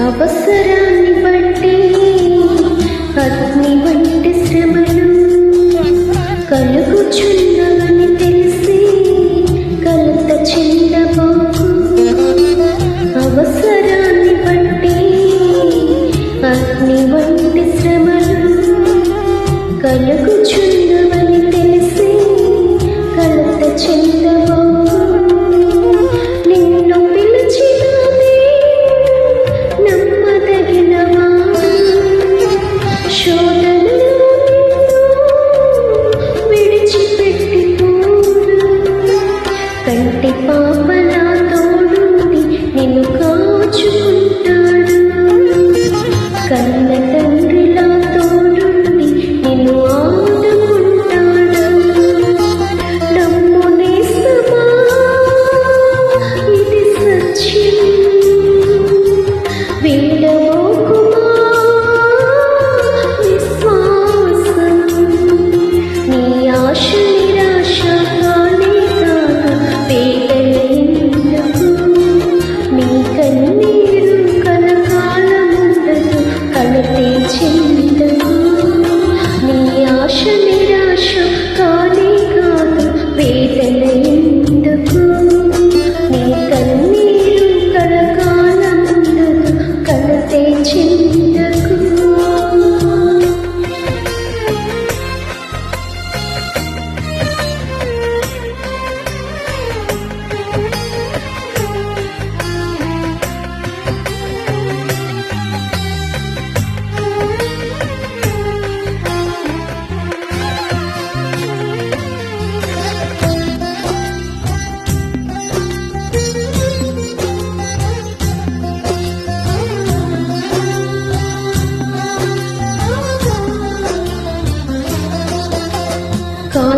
అవసరాన్ని బట్టి అగ్ని వంటి శ్రమలు కలుగుచున్నవని తెలిసి కలత చెందబాకు. అవసరాన్ని బట్టి అగ్ని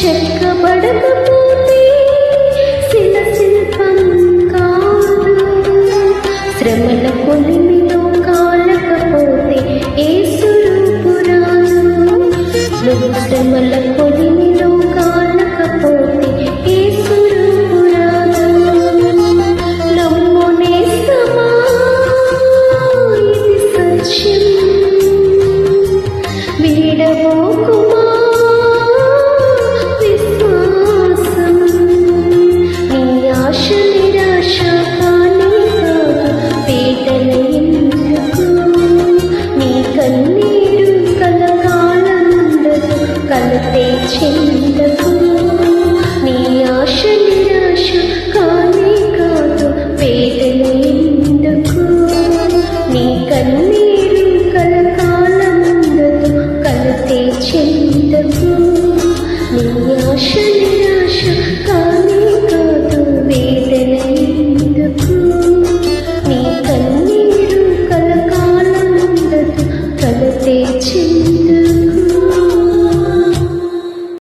చెక్కబడకపోతే శిల శిల్పం కాదు శ్రమల కొలిమిలో కాలకపోతే ఏ సురూపురాదు నువ్వు శ్రమల 黑天的路，你要深。